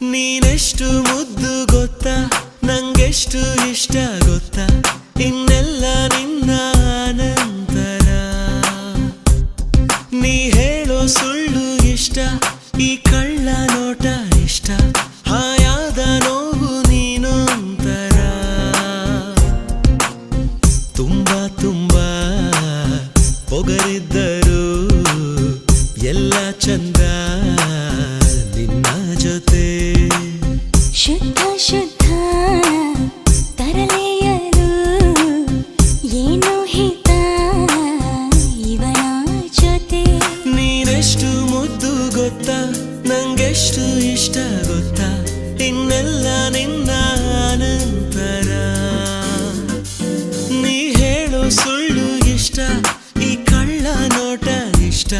ನೀನೆಷ್ಟು ಮುದ್ದು ಗೊತ್ತಾ? ನಂಗೆಷ್ಟು ಇಷ್ಟ ಗೊತ್ತಾ? ಇನ್ನೆಲ್ಲ ನಿನ್ನ ನಂತರ ನೀ ಹೇಳೋ ಸುಳ್ಳು ಇಷ್ಟ, ಈ ಕಳ್ಳ ನೋಟ ಇಷ್ಟ. ಹಾಯಾದ ನೋವು ನೀನೊಂತರ. ತುಂಬಾ ತುಂಬಾ ಪೊಗರಿದ್ದರು ಎಲ್ಲ ಚಂದ ನಿನ್ನ ಜೊತೆ. ಶುದ್ಧ ತರಲೆಯಲು ಏನು ಹಿತ? ಇವನ ಜೊತೆ. ನೀನೆಷ್ಟು ಮುದ್ದು ಗೊತ್ತಾ, ನಂಗೆಷ್ಟು ಇಷ್ಟ ಗೊತ್ತಾ, ಇನ್ನೆಲ್ಲ ನಿನ್ನ ನೀ ಹೇಳು ಸುಳ್ಳು ಇಷ್ಟ, ಈ ಕಳ್ಳ ನೋಟ ಇಷ್ಟ.